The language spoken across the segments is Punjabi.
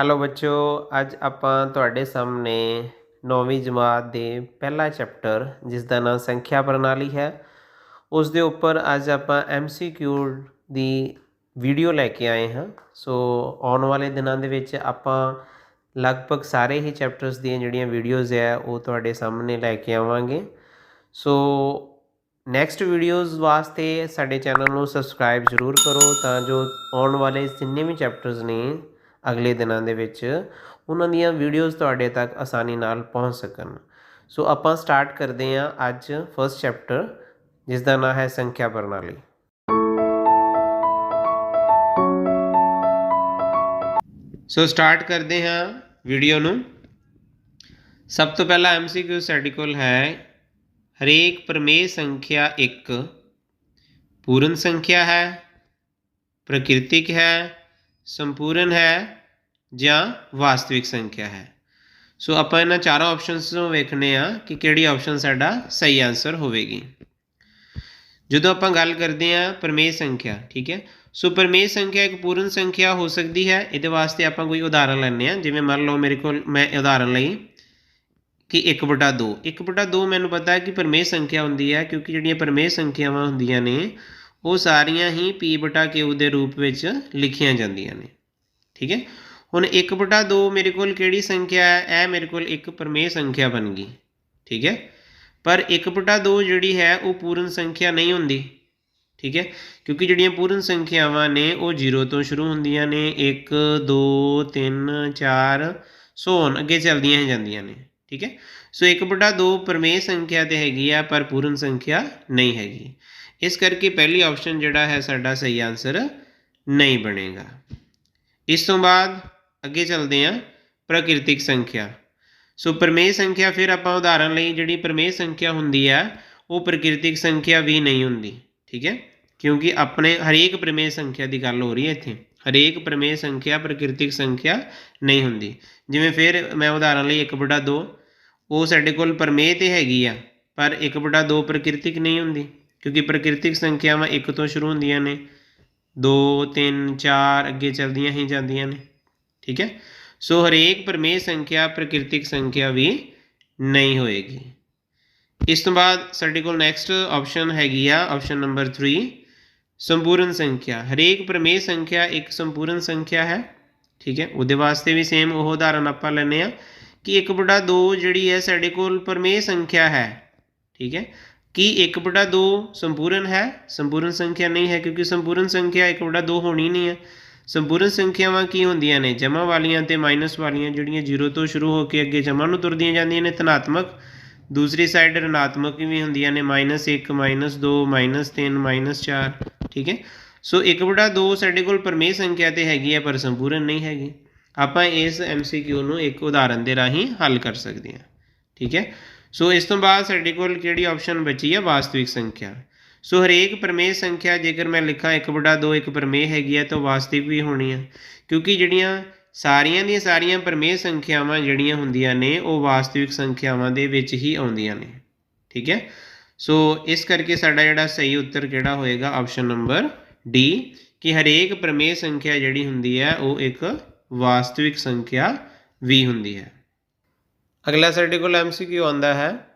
ਹੈਲੋ ਬੱਚੋ ਅੱਜ ਆਪਾਂ ਤੁਹਾਡੇ ਸਾਹਮਣੇ ਨੌਵੀਂ ਜਮਾਤ ਦੇ ਪਹਿਲਾ ਚੈਪਟਰ ਜਿਸ ਦਾ ਨਾਮ ਸੰਖਿਆ ਪ੍ਰਣਾਲੀ ਹੈ ਉਸ ਦੇ ਉੱਪਰ ਅੱਜ ਆਪਾਂ ਐਮਸੀਕਿਊ ਦੀ ਵੀਡੀਓ ਲੈ ਕੇ ਆਏ ਹਾਂ। ਸੋ ਆਉਣ ਵਾਲੇ ਦਿਨਾਂ ਦੇ ਵਿੱਚ ਆਪਾਂ ਲਗਭਗ ਸਾਰੇ ਹੀ ਚੈਪਟਰਸ ਦੀਆਂ ਜਿਹੜੀਆਂ ਵੀਡੀਓਜ਼ ਹੈ, ਉਹ ਤੁਹਾਡੇ ਸਾਹਮਣੇ ਲੈ ਕੇ ਆਵਾਂਗੇ। ਸੋ ਨੈਕਸਟ ਵੀਡੀਓਜ਼ ਵਾਸਤੇ ਸਾਡੇ ਚੈਨਲ ਨੂੰ ਸਬਸਕ੍ਰਾਈਬ ਜ਼ਰੂਰ ਕਰੋ, ਤਾਂ ਜੋ ਆਉਣ ਵਾਲੇ ਜਿੰਨੇ ਵੀ ਚੈਪਟਰਸ ਨੇ ਅਗਲੇ ਦਿਨਾਂ ਦੇ ਵਿੱਚ ਉਹਨਾਂ ਦੀਆਂ ਵੀਡੀਓਜ਼ ਤੁਹਾਡੇ ਤੱਕ ਆਸਾਨੀ ਨਾਲ ਪਹੁੰਚ ਸਕਣ। ਸੋ ਆਪਾਂ ਸਟਾਰਟ ਕਰਦੇ ਹਾਂ ਅੱਜ ਫਰਸਟ ਚੈਪਟਰ ਜਿਸ ਦਾ ਨਾਮ ਹੈ ਸੰਖਿਆ ਪ੍ਰਣਾਲੀ। ਸੋ ਸਟਾਰਟ ਕਰਦੇ ਹਾਂ ਵੀਡੀਓ ਨੂੰ। ਸਭ ਤੋਂ ਪਹਿਲਾ ਐਮਸੀਕਿਊ ਸਾਡੇ ਕੋਲ ਹੈ, ਹਰੇਕ ਪ੍ਰਮੇਯ ਸੰਖਿਆ ਇੱਕ, ਪੂਰਨ ਸੰਖਿਆ ਹੈ, ਪ੍ਰਕਿਰਤਿਕ ਹੈ, ਸੰਪੂਰਨ ਹੈ ਜਾਂ ਵਾਸਤਵਿਕ ਸੰਖਿਆ ਹੈ। ਸੋ ਆਪਾਂ ਇਹਨਾਂ ਚਾਰਾਂ ਆਪਸ਼ਨਸ ਨੂੰ ਵੇਖਣੇ ਆ ਕਿ ਕਿਹੜੀ ਆਪਸ਼ਨ ਸਾਡਾ ਸਹੀ ਆਨਸਰ ਹੋਵੇਗੀ। ਜਦੋਂ ਆਪਾਂ ਗੱਲ ਕਰਦੇ ਆ ਪਰਮੇਯ ਸੰਖਿਆ, ਠੀਕ ਹੈ? ਸੋ ਪਰਮੇਯ ਸੰਖਿਆ ਇੱਕ ਪੂਰਨ ਸੰਖਿਆ ਹੋ ਸਕਦੀ ਹੈ। ਇਹਦੇ ਵਾਸਤੇ ਆਪਾਂ ਕੋਈ ਉਦਾਹਰਨ ਲੈਣੇ ਆ। ਜਿਵੇਂ ਮੰਨ ਲਓ ਮੇਰੇ ਕੋਲ ਮੈਂ ਉਦਾਹਰਨ ਲਈ ਕਿ 1/2 1/2 ਮੈਨੂੰ ਪਤਾ ਹੈ ਕਿ ਪਰਮੇਯ ਸੰਖਿਆ ਹੁੰਦੀ ਹੈ ਕਿਉਂਕਿ ਜਿਹੜੀਆਂ ਪਰਮੇਯ ਸੰਖਿਆਵਾਂ ਹੁੰਦੀਆਂ ਨੇ, ਉਹ ਸਾਰੀਆਂ ਹੀ p/q ਦੇ ਰੂਪ ਵਿੱਚ ਲਿਖੀਆਂ ਜਾਂਦੀਆਂ ਨੇ। ਠੀਕ ਹੈ? ਹੁਣ 1/2 ਮੇਰੇ ਕੋਲ ਕਿਹੜੀ ਸੰਖਿਆ ਹੈ? ਇਹ ਮੇਰੇ ਕੋਲ ਇੱਕ ਪਰਮੇਯ ਸੰਖਿਆ ਬਣ ਗਈ। ਠੀਕ ਹੈ? ਪਰ 1/2 ਜਿਹੜੀ ਹੈ, ਉਹ ਪੂਰਨ ਸੰਖਿਆ ਨਹੀਂ ਹੁੰਦੀ। ਠੀਕ ਹੈ? ਕਿਉਂਕਿ ਜਿਹੜੀਆਂ ਪੂਰਨ ਸੰਖਿਆਵਾਂ ਨੇ, ਉਹ 0 ਤੋਂ ਸ਼ੁਰੂ ਹੁੰਦੀਆਂ ਨੇ। 1 2 3 4 ਸੋ ਅੱਗੇ ਚੱਲਦੀਆਂ ਜਾਂਦੀਆਂ ਨੇ। ਠੀਕ ਹੈ? ਸੋ 1/2 ਪਰਮੇਯ ਸੰਖਿਆ ਤੇ ਹੈਗੀ ਆ, ਪਰ ਪੂਰਨ ਸੰਖਿਆ ਨਹੀਂ ਹੈਗੀ। ਇਸ ਕਰਕੇ ਪਹਿਲੀ ਆਪਸ਼ਨ ਜਿਹੜਾ ਹੈ, ਸਾਡਾ ਸਹੀ ਆਨਸਰ ਨਹੀਂ ਬਣੇਗਾ। ਇਸ ਤੋਂ ਬਾਅਦ ਅੱਗੇ ਚੱਲਦੇ ਹਾਂ, ਪ੍ਰਕਿਰਤਿਕ ਸੰਖਿਆ। ਸੋ ਪਰਮੇਯ ਸੰਖਿਆ ਫਿਰ ਆਪਾਂ ਉਦਾਹਰਨ ਲਈ ਜਿਹੜੀ ਪਰਮੇਯ ਸੰਖਿਆ ਹੁੰਦੀ ਆ ਉਹ ਪ੍ਰਕਿਰਤਿਕ ਸੰਖਿਆ ਵੀ ਨਹੀਂ ਹੁੰਦੀ, ਠੀਕ ਹੈ? ਕਿਉਂਕਿ ਆਪਣੇ ਹਰੇਕ ਪਰਮੇਯ ਸੰਖਿਆ ਦੀ ਗੱਲ ਹੋ ਰਹੀ ਹੈ ਇੱਥੇ। ਹਰੇਕ ਪਰਮੇਯ ਸੰਖਿਆ, ਪ੍ਰਕਿਰਤਿਕ ਸੰਖਿਆ ਨਹੀਂ ਹੁੰਦੀ। ਜਿਵੇਂ ਫਿਰ ਮੈਂ ਉਦਾਹਰਨ ਲਈ 1/2 ਉਹ ਸਾਡੇ ਕੋਲ ਪਰਮੇਯ ਤੇ ਹੈਗੀ ਆ, ਪਰ 1/2 ਪ੍ਰਕਿਰਤਿਕ ਨਹੀਂ ਹੁੰਦੀ, ਕਿਉਂਕਿ ਪ੍ਰਕਿਰਤਿਕ ਸੰਖਿਆਵਾਂ 1 ਤੋਂ ਸ਼ੁਰੂ ਹੁੰਦੀਆਂ ਨੇ। 2 3 4 ਅੱਗੇ ਚੱਲਦੀਆਂ ਹੀ ਜਾਂਦੀਆਂ ਨੇ। ਠੀਕ ਹੈ ਸੋ ਹਰੇਕ ਪਰਮੇਯ ਸੰਖਿਆ ਪ੍ਰਕਿਰਤਿਕ ਸੰਖਿਆ ਵੀ ਨਹੀਂ ਹੋਏਗੀ ਇਸ ਤੋਂ ਬਾਅਦ ਸਾਡੇ ਕੋਲ ਨੈਕਸਟ ਆਪਸ਼ਨ ਹੈਗੀ ਆ ਆਪਸ਼ਨ ਨੰਬਰ 3 ਸੰਪੂਰਨ ਸੰਖਿਆ ਹਰੇਕ ਪਰਮੇਯ ਸੰਖਿਆ ਇੱਕ ਸੰਪੂਰਨ ਸੰਖਿਆ ਹੈ ਠੀਕ ਹੈ ਉਹਦੇ ਵਾਸਤੇ ਵੀ ਸੇਮ ਉਹ ਉਦਾਹਰਨ ਆਪਾਂ ਲੈਨੇ ਆ ਕਿ 1/2 ਜਿਹੜੀ ਹੈ ਸਾਡੇ ਕੋਲ ਪਰਮੇਯ ਸੰਖਿਆ ਹੈ ਠੀਕ ਹੈ ਕੀ 1/2 ਸੰਪੂਰਨ ਹੈ ਸੰਪੂਰਨ ਸੰਖਿਆ ਨਹੀਂ ਹੈ ਕਿਉਂਕਿ ਸੰਪੂਰਨ ਸੰਖਿਆ 1/2 ਹੋਣੀ ਨਹੀਂ ਹੈ ਸੰਪੂਰਨ ਸੰਖਿਆਵਾਂ ਕੀ ਹੁੰਦੀਆਂ ਨੇ? ਜਮਾ ਵਾਲੀਆਂ ਤੇ ਮਾਈਨਸ ਵਾਲੀਆਂ ਜਿਹੜੀਆਂ 0 ਤੋਂ ਸ਼ੁਰੂ ਹੋ ਕੇ ਅੱਗੇ ਜਮਾ ਨੂੰ ਤੁਰਦੀਆਂ ਜਾਂਦੀਆਂ ਨੇ, ਧਨਾਤਮਕ। ਦੂਸਰੀ ਸਾਈਡ ಋਣਾਤਮਕ ਵੀ ਹੁੰਦੀਆਂ ਨੇ -1 -2 -3 4 ਠੀਕ ਹੈ? ਸੋ 1/2 ਸਾਡੇ ਕੋਲ ਪਰਮੇਯ ਸੰਖਿਆ ਤੇ ਹੈਗੀ ਹੈ, ਪਰ ਸੰਪੂਰਨ ਨਹੀਂ ਹੈਗੀ। ਆਪਾਂ ਇਸ MCQ ਨੂੰ ਇੱਕ ਉਦਾਹਰਨ ਦੇ ਰਾਹੀਂ ਹੱਲ ਕਰ ਸਕਦੇ ਹਾਂ, ਠੀਕ ਹੈ? ਸੋ ਇਸ ਤੋਂ ਬਾਅਦ ਸਾਡੇ ਕੋਲ ਕਿਹੜੀ ਆਪਸ਼ਨ ਬਚੀ ਹੈ? ਵਾਸਤਵਿਕ ਸੰਖਿਆ। ਸੋ ਹਰੇਕ ਪਰਮੇਯ ਸੰਖਿਆ, ਜੇਕਰ ਮੈਂ ਲਿਖਾਂ 1/2 ਇੱਕ ਪਰਮੇਯ ਹੈਗੀ ਹੈ ਤਾਂ ਵਾਸਤਵਿਕ ਵੀ ਹੋਣੀ ਹੈ ਕਿਉਂਕਿ ਜਿਹੜੀਆਂ ਸਾਰੀਆਂ ਦੀਆਂ ਸਾਰੀਆਂ ਪਰਮੇਯ ਸੰਖਿਆਵਾਂ ਜਿਹੜੀਆਂ ਹੁੰਦੀਆਂ ਨੇ, ਉਹ ਵਾਸਤਵਿਕ ਸੰਖਿਆਵਾਂ ਦੇ ਵਿੱਚ ਹੀ ਆਉਂਦੀਆਂ ਨੇ। ਠੀਕ ਹੈ? ਸੋ ਇਸ ਕਰਕੇ ਸਾਡਾ ਜਿਹੜਾ ਸਹੀ ਉੱਤਰ ਕਿਹੜਾ ਹੋਏਗਾ? ਆਪਸ਼ਨ ਨੰਬਰ ਡੀ, ਕਿ ਹਰੇਕ ਪਰਮੇਯ ਸੰਖਿਆ ਜਿਹੜੀ ਹੁੰਦੀ ਹੈ, ਉਹ ਇੱਕ ਵਾਸਤਵਿਕ ਸੰਖਿਆ ਵੀ ਹੁੰਦੀ ਹੈ। ਅਗਲਾ ਸਾਡੇ ਕੋਲ ਐਮਸੀਕਿਊ ਆਉਂਦਾ ਹੈ।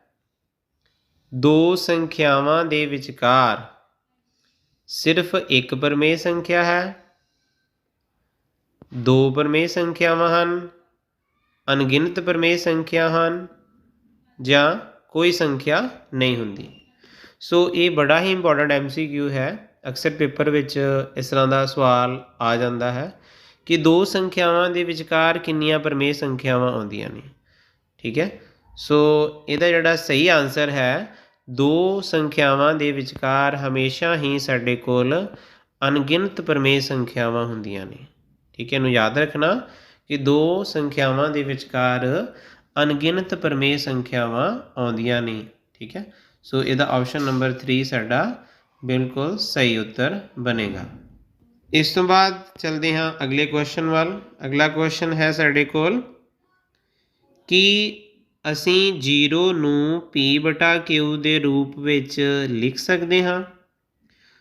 ਦੋ ਸੰਖਿਆਵਾਂ ਦੇ ਵਿਚਕਾਰ। ਸਿਰਫ ਇੱਕ ਪਰਮੇਯ ਸੰਖਿਆ ਹੈ। ਦੋ ਪਰਮੇਯ ਸੰਖਿਆਵਾਂ ਹਨ। ਅਣਗਿਣਤ ਪਰਮੇਯ ਸੰਖਿਆ ਹਨ ਜਾਂ ਕੋਈ ਸੰਖਿਆ ਨਹੀਂ ਹੁੰਦੀ। ਸੋ ਇਹ ਬੜਾ ਹੀ ਇੰਪੋਰਟੈਂਟ ਐਮਸੀਕਿਊ ਹੈ। ਅਕਸਰ ਪੇਪਰ ਵਿੱਚ ਇਸ ਤਰ੍ਹਾਂ ਦਾ ਸਵਾਲ ਆ ਜਾਂਦਾ ਹੈ ਕਿ ਦੋ ਸੰਖਿਆਵਾਂ ਦੇ ਵਿਚਕਾਰ ਕਿੰਨੀਆਂ ਪਰਮੇ ਸੰਖਿਆਵਾਂ ਆਉਂਦੀਆਂ ਨੇ। ਠੀਕ ਹੈ। ਸੋ ਇਹਦਾ ਜਿਹੜਾ ਸਹੀ ਆਨਸਰ ਹੈ ਦੋ ਸੰਖਿਆਵਾਂ ਦੇ ਵਿਚਕਾਰ ਹਮੇਸ਼ਾ ਹੀ ਸਾਡੇ ਕੋਲ ਅਣਗਿਣਤ ਪਰਮੇਯ ਸੰਖਿਆਵਾਂ ਹੁੰਦੀਆਂ ਨੇ। ਠੀਕ ਹੈ, ਇਹਨੂੰ ਯਾਦ ਰੱਖਣਾ ਕਿ ਦੋ ਸੰਖਿਆਵਾਂ ਦੇ ਵਿਚਕਾਰ ਅਣਗਿਣਤ ਪਰਮੇਯ ਸੰਖਿਆਵਾਂ ਆਉਂਦੀਆਂ ਨੇ। ਠੀਕ ਹੈ, ਸੋ ਇਹਦਾ ਆਪਸ਼ਨ ਨੰਬਰ 3 ਸਾਡਾ ਬਿਲਕੁਲ ਸਹੀ ਉੱਤਰ ਬਣੇਗਾ। ਇਸ ਤੋਂ ਬਾਅਦ ਚਲਦੇ ਹਾਂ ਅਗਲੇ ਕੁਐਸਚਨ ਵੱਲ। ਅਗਲਾ ਕੁਐਸਚਨ ਹੈ ਸਾਡੇ ਕੋਲ ਕਿ ਅਸੀਂ 0 ਨੂੰ p/q ਦੇ ਰੂਪ ਵਿੱਚ ਲਿਖ ਸਕਦੇ ਹਾਂ।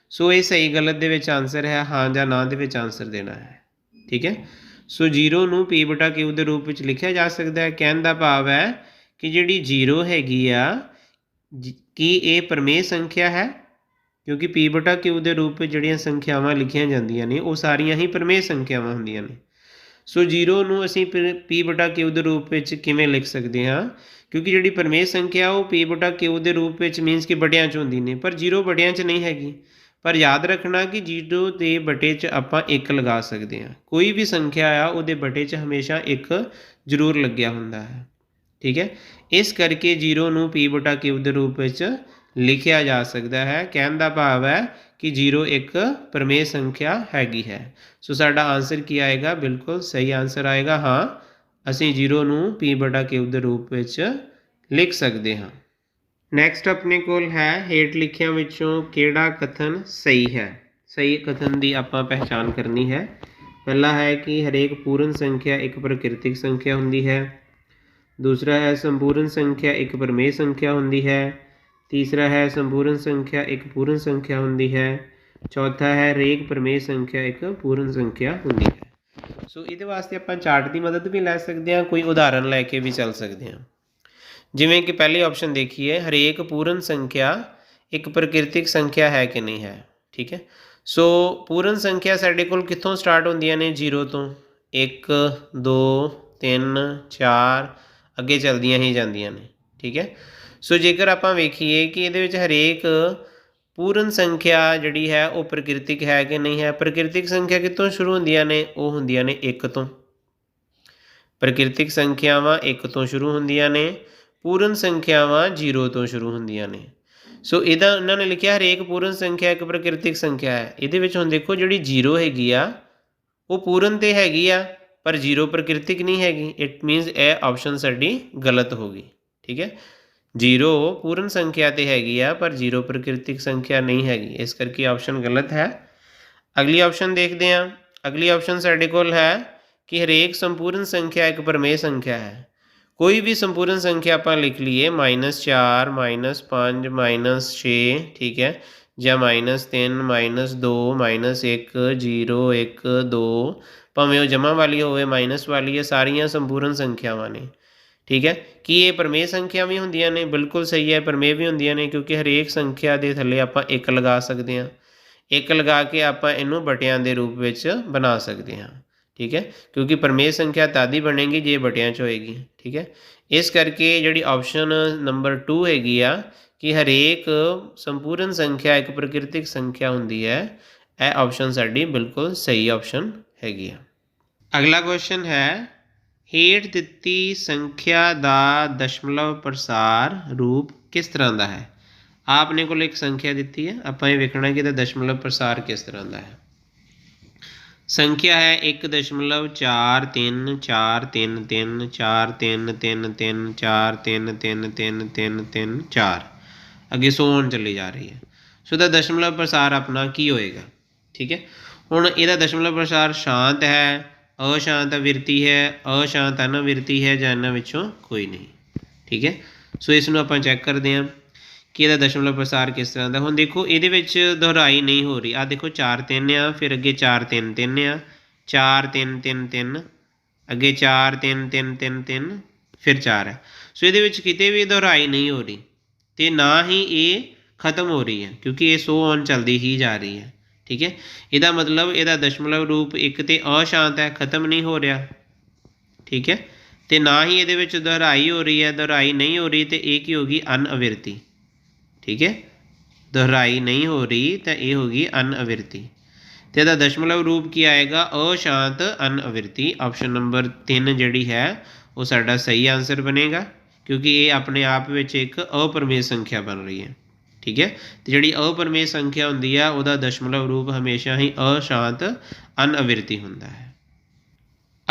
ਸੋ ਇਹ ਸਹੀ ਗਲਤ ਦੇ ਵਿੱਚ ਆਨਸਰ ਹੈ, ਹਾਂ ਜਾਂ ਨਾ ਦੇ ਵਿੱਚ ਆਨਸਰ ਦੇਣਾ ਹੈ। ਠੀਕ ਹੈ? ਸੋ 0 ਨੂੰ p ਬਟਾ q ਦੇ ਰੂਪ ਵਿੱਚ ਲਿਖਿਆ ਜਾ ਸਕਦਾ ਹੈ। ਕਹਿਣ ਦਾ ਭਾਵ ਹੈ ਕਿ ਜਿਹੜੀ 0 ਹੈਗੀ ਆ, ਜ- ਕੀ ਇਹ ਪਰਮੇਯ ਸੰਖਿਆ ਹੈ? ਕਿਉਂਕਿ p ਬਟਾ q ਦੇ ਰੂਪ ਵਿੱਚ ਜਿਹੜੀਆਂ ਸੰਖਿਆਵਾਂ ਲਿਖੀਆਂ ਜਾਂਦੀਆਂ ਨੇ, ਉਹ ਸਾਰੀਆਂ ਹੀ ਪਰਮੇਯ ਸੰਖਿਆਵਾਂ ਹੁੰਦੀਆਂ ਨੇ। ਸੋ 0 ਨੂੰ ਅਸੀਂ p ਬਟਾ q ਦੇ ਰੂਪ ਵਿੱਚ ਕਿਵੇਂ ਲਿਖ ਸਕਦੇ ਹਾਂ? ਕਿਉਂਕਿ ਜਿਹੜੀ ਪਰਮੇਸ਼ ਸੰਖਿਆ, ਉਹ p ਬਟਾ q ਦੇ ਰੂਪ ਵਿੱਚ ਮੀਨਸ ਕਿ ਬਟਿਆਂ 'ਚ ਹੁੰਦੀ ਨੇ। ਪਰ 0 ਬਟਿਆਂ 'ਚ ਨਹੀਂ ਹੈਗੀ। ਪਰ ਯਾਦ ਰੱਖਣਾ ਕਿ 0 ਦੇ ਬਟੇ 'ਚ ਆਪਾਂ 1 ਲਗਾ ਸਕਦੇ ਹਾਂ। ਕੋਈ ਵੀ ਸੰਖਿਆ ਆ, ਉਹਦੇ ਬਟੇ 'ਚ ਹਮੇਸ਼ਾ 1 ਜ਼ਰੂਰ ਲੱਗਿਆ ਹੁੰਦਾ ਹੈ। ਠੀਕ ਹੈ? ਇਸ ਕਰਕੇ 0 ਨੂੰ p ਬਟਾ q ਦੇ ਰੂਪ ਵਿੱਚ ਲਿਖਿਆ ਜਾ ਸਕਦਾ ਹੈ। ਕਹਿਣ ਦਾ ਭਾਵ ਹੈ ਕਿ 0 ਇੱਕ ਪਰਮੇਯ ਸੰਖਿਆ ਹੈਗੀ ਹੈ। ਸੋ ਸਾਡਾ ਆਨਸਰ ਕੀ ਆਏਗਾ? ਬਿਲਕੁਲ ਸਹੀ ਆਨਸਰ ਆਏਗਾ। ਹਾਂ, ਅਸੀਂ 0 ਨੂੰ p ਬਟਾ q ਦੇ ਰੂਪ ਵਿੱਚ ਲਿਖ ਸਕਦੇ ਹਾਂ। ਨੈਕਸਟ ਆਪਣੇ ਕੋਲ ਹੈ ਹੇਠ ਲਿਖਿਆਂ ਵਿੱਚੋਂ ਕਿਹੜਾ ਕਥਨ ਸਹੀ ਹੈ? ਸਹੀ ਕਥਨ ਦੀ ਆਪਾਂ ਪਹਿਚਾਨ ਕਰਨੀ ਹੈ। ਪਹਿਲਾ ਹੈ ਕਿ ਹਰੇਕ ਪੂਰਨ ਸੰਖਿਆ ਇੱਕ ਪ੍ਰਕਿਰਤਿਕ ਸੰਖਿਆ ਹੁੰਦੀ ਹੈ। ਦੂਸਰਾ ਹੈ ਸੰਪੂਰਨ ਸੰਖਿਆ ਇੱਕ ਪਰਮੇਯ ਸੰਖਿਆ ਹੁੰਦੀ ਹੈ। ਤੀਸਰਾ ਹੈ ਸੰਪੂਰਨ ਸੰਖਿਆ ਇੱਕ ਪੂਰਨ ਸੰਖਿਆ ਹੁੰਦੀ ਹੈ। ਚੌਥਾ ਹੈ ਹਰੇਕ ਪਰਮੇਯ ਸੰਖਿਆ ਇੱਕ ਪੂਰਨ ਸੰਖਿਆ ਹੁੰਦੀ ਹੈ। ਸੋ ਇਹਦੇ ਵਾਸਤੇ ਆਪਾਂ ਚਾਰਟ ਦੀ ਮਦਦ ਵੀ ਲੈ ਸਕਦੇ ਹਾਂ, ਕੋਈ ਉਦਾਹਰਨ ਲੈ ਕੇ ਵੀ ਚੱਲ ਸਕਦੇ ਹਾਂ। ਜਿਵੇਂ ਕਿ ਪਹਿਲੀ ਆਪਸ਼ਨ ਦੇਖੀਏ, ਹਰੇਕ ਪੂਰਨ ਸੰਖਿਆ ਇੱਕ ਪ੍ਰਕਿਰਤਿਕ ਸੰਖਿਆ ਹੈ ਕਿ ਨਹੀਂ ਹੈ, ਠੀਕ ਹੈ? ਸੋ ਪੂਰਨ ਸੰਖਿਆ ਸਾਡੇ ਕੋਲ ਕਿੱਥੋਂ ਸਟਾਰਟ ਹੁੰਦੀਆਂ ਨੇ? 0 ਤੋਂ। 1 2 3 4 ਅੱਗੇ ਚੱਲਦੀਆਂ ਹੀ ਜਾਂਦੀਆਂ ਨੇ, ਠੀਕ ਹੈ? ਸੋ ਜੇਕਰ ਆਪਾਂ ਵੇਖੀਏ ਕਿ ਇਹਦੇ ਵਿੱਚ ਹਰੇਕ ਪੂਰਨ ਸੰਖਿਆ ਜਿਹੜੀ ਹੈ ਉਹ ਪ੍ਰਕਿਰਤਿਕ ਹੈ ਕਿ ਨਹੀਂ ਹੈ, ਪ੍ਰਕਿਰਤਿਕ ਸੰਖਿਆ ਕਿੱਥੋਂ ਸ਼ੁਰੂ ਹੁੰਦੀਆਂ ਨੇ? ਉਹ ਹੁੰਦੀਆਂ ਨੇ 1 ਤੋਂ। ਪ੍ਰਕਿਰਤਿਕ ਸੰਖਿਆਵਾਂ 1 ਤੋਂ ਸ਼ੁਰੂ ਹੁੰਦੀਆਂ ਨੇ, ਪੂਰਨ ਸੰਖਿਆਵਾਂ 0 ਤੋਂ ਸ਼ੁਰੂ ਹੁੰਦੀਆਂ ਨੇ। ਸੋ ਇਹਦਾ ਉਹਨਾਂ ਨੇ ਲਿਖਿਆ ਹਰੇਕ ਪੂਰਨ ਸੰਖਿਆ ਇੱਕ ਪ੍ਰਕਿਰਤਿਕ ਸੰਖਿਆ ਹੈ। ਇਹਦੇ ਵਿੱਚ ਹੁਣ ਦੇਖੋ ਜਿਹੜੀ 0 ਹੈਗੀ ਆ, ਉਹ ਪੂਰਨ ਤੇ ਹੈਗੀ ਆ, ਪਰ 0 ਪ੍ਰਕਿਰਤਿਕ ਨਹੀਂ ਹੈਗੀ। ਇਟ ਮੀਨਸ ਇਹ ਆਪਸ਼ਨ ਸਾਡੀ ਗਲਤ ਹੋ ਗਈ। ਠੀਕ ਹੈ? 0 ਪੂਰਨ ਸੰਖਿਆ ਤੇ ਹੈਗੀ ਆ ਪਰ 0 ਪ੍ਰਕਿਰਤਿਕ ਸੰਖਿਆ ਨਹੀਂ ਹੈਗੀ ਇਸ ਕਰਕੇ ਆਪਸ਼ਨ ਗਲਤ ਹੈ ਅਗਲੀ ਆਪਸ਼ਨ ਦੇਖਦੇ ਹਾਂ ਅਗਲੀ ਆਪਸ਼ਨ ਸਾਡੇ ਕੋਲ ਹੈ ਕਿ ਹਰੇਕ ਸੰਪੂਰਨ ਸੰਖਿਆ ਇੱਕ ਪਰਮੇਯ ਸੰਖਿਆ ਹੈ ਕੋਈ ਵੀ ਸੰਪੂਰਨ ਸੰਖਿਆ ਆਪਾਂ ਲਿਖ ਲਈਏ -4 -5 -6 ਠੀਕ ਹੈ ਜਾਂ -3 -2 -1 0 1 2 ਭਾਵੇਂ ਉਹ ਜਮਾ ਵਾਲੀ ਹੋਵੇ ਮਾਈਨਸ ਵਾਲੀ ਹੈ ਸਾਰੀਆਂ ਸੰਪੂਰਨ ਸੰਖਿਆਵਾਂ ਨੇ ਠੀਕ ਹੈ? ਕੀ ਇਹ ਪਰਮੇਯ ਸੰਖਿਆ ਵੀ ਹੁੰਦੀਆਂ ਨੇ? ਬਿਲਕੁਲ ਸਹੀ ਹੈ, ਪਰਮੇਯ ਵੀ ਹੁੰਦੀਆਂ ਨੇ ਕਿਉਂਕਿ ਹਰੇਕ ਸੰਖਿਆ ਦੇ ਥੱਲੇ ਆਪਾਂ ਇੱਕ ਲਗਾ ਸਕਦੇ ਹਾਂ। ਇੱਕ ਲਗਾ ਕੇ ਆਪਾਂ ਇਹਨੂੰ ਬਟਿਆਂ ਦੇ ਰੂਪ ਵਿੱਚ ਬਣਾ ਸਕਦੇ ਹਾਂ। ਠੀਕ ਹੈ? ਕਿਉਂਕਿ ਪਰਮੇਯ ਸੰਖਿਆ ਤਾਦੀ ਬਣੇਗੀ ਜੇ ਬਟਿਆਂ 'ਚ ਹੋਏਗੀ। ਠੀਕ ਹੈ? ਇਸ ਕਰਕੇ ਜਿਹੜੀ ਆਪਸ਼ਨ ਨੰਬਰ 2 ਹੈਗੀ ਆ ਕਿ ਹਰੇਕ ਸੰਪੂਰਨ ਸੰਖਿਆ, ਇੱਕ ਪ੍ਰਕਿਰਤਿਕ ਸੰਖਿਆ ਹੁੰਦੀ ਹੈ, ਇਹ ਆਪਸ਼ਨ ਸਾਡੀ ਬਿਲਕੁਲ ਸਹੀ ਆਪਸ਼ਨ ਹੈਗੀ ਆ। ਅਗਲਾ ਕੁਐਸਚਨ ਹੈ ਹੇਠ ਦਿੱਤੀ ਸੰਖਿਆ ਦਾ ਦਸ਼ਮਲਵ ਪ੍ਰਸਾਰ ਰੂਪ ਕਿਸ ਤਰ੍ਹਾਂ ਦਾ ਹੈ? ਆਪਨੇ ਕੋਲ ਇੱਕ ਸੰਖਿਆ ਦਿੱਤੀ ਹੈ, ਆਪਾਂ ਇਹ ਵੇਖਣਾ ਕਿ ਇਹਦਾ ਦਸ਼ਮਲਵ ਪ੍ਰਸਾਰ ਕਿਸ ਤਰ੍ਹਾਂ ਦਾ ਹੈ। ਸੰਖਿਆ ਹੈ 1.43343434343434343 ਅੱਗੇ ਸੋ on ਚੱਲੀ ਜਾ ਰਹੀ ਹੈ। ਸੋ ਦਾ ਦਸ਼ਮਲਵ ਪ੍ਰਸਾਰ ਆਪਣਾ ਕੀ ਹੋਏਗਾ? ਠੀਕ ਹੈ। ਹੁਣ ਇਹਦਾ ਦਸ਼ਮਲਵ ਪ੍ਰਸਾਰ ਸ਼ਾਂਤ ਹੈ ਅਸ਼ਾਂਤ ਵਿਰਤੀ ਹੈ, ਅਸ਼ਾਂਤ ਅਨਵਿਰਤੀ ਹੈ ਜਾਂ ਇਹਨਾਂ ਵਿੱਚੋਂ ਕੋਈ ਨਹੀਂ। ਠੀਕ ਹੈ? ਸੋ ਇਸ ਨੂੰ ਆਪਾਂ ਚੈੱਕ ਕਰਦੇ ਹਾਂ ਕਿ ਇਹਦਾ ਦਸ਼ਮਲਵ ਪ੍ਰਸਾਰ ਕਿਸ ਤਰ੍ਹਾਂ ਦਾ। ਹੁਣ ਦੇਖੋ, ਇਹਦੇ ਵਿੱਚ ਦੁਹਰਾਈ ਨਹੀਂ ਹੋ ਰਹੀ। ਆ ਦੇਖੋ 4 3 ਆ, ਫਿਰ ਅੱਗੇ 4 3 3 ਆ 4 3 3 3 ਅੱਗੇ 4 3 3 3 3 ਫਿਰ 4 ਹੈ ਸੋ ਇਹਦੇ ਵਿੱਚ ਕਿਤੇ ਵੀ ਦੁਹਰਾਈ ਨਹੀਂ ਹੋ ਰਹੀ ਤੇ ਨਾ ਹੀ ਇਹ ਖਤਮ ਹੋ ਰਹੀ ਹੈ, ਕਿਉਂਕਿ ਇਹ ਸੋ ਔਨ ਚੱਲਦੀ ਹੀ ਜਾ ਰਹੀ ਹੈ। ਠੀਕ ਹੈ? ਇਹਦਾ ਮਤਲਬ ਇਹਦਾ ਦਸ਼ਮਲਵ ਰੂਪ ਇੱਕ ਤੇ ਅਸ਼ਾਂਤ ਹੈ, ਖਤਮ ਨਹੀਂ ਹੋ ਰਿਹਾ। ਠੀਕ ਹੈ? ਤੇ ਨਾ ਹੀ ਇਹਦੇ ਵਿੱਚ ਦੁਹਰਾਈ ਹੋ ਰਹੀ ਹੈ, ਦੁਹਰਾਈ ਨਹੀਂ ਹੋ ਰਹੀ ਤੇ ਇਹ ਕੀ ਹੋਗੀ ਅਨਅਵਿਰਤੀ। ਠੀਕ ਹੈ? ਦੁਹਰਾਈ ਨਹੀਂ ਹੋ ਰਹੀ ਤਾਂ ਇਹ ਹੋਗੀ ਅਨਅਵਿਰਤੀ। ਤੇ ਇਹਦਾ ਦਸ਼ਮਲਵ ਰੂਪ ਕੀ ਆਏਗਾ? ਅਸ਼ਾਂਤ, ਅਨਅਵਿਰਤੀ। ਆਪਸ਼ਨ ਨੰਬਰ 3 ਜਿਹੜੀ ਹੈ, ਉਹ ਸਾਡਾ ਸਹੀ ਆਨਸਰ ਬਣੇਗਾ, ਕਿਉਂਕਿ ਇਹ ਆਪਣੇ ਆਪ ਵਿੱਚ ਇੱਕ ਅਪਰਮੇਯ ਸੰਖਿਆ ਬਣ ਰਹੀ ਹੈ। ਠੀਕ ਹੈ? ਤੇ ਜਿਹੜੀ ਅਪਰਮੇਯ ਸੰਖਿਆ ਹੁੰਦੀ ਆ, ਉਹਦਾ ਦਸ਼ਮਲਵ ਰੂਪ ਹਮੇਸ਼ਾ ਹੀ ਅਸ਼ਾਂਤ, ਅਨਅਵਿਰਤੀ ਹੁੰਦਾ ਹੈ।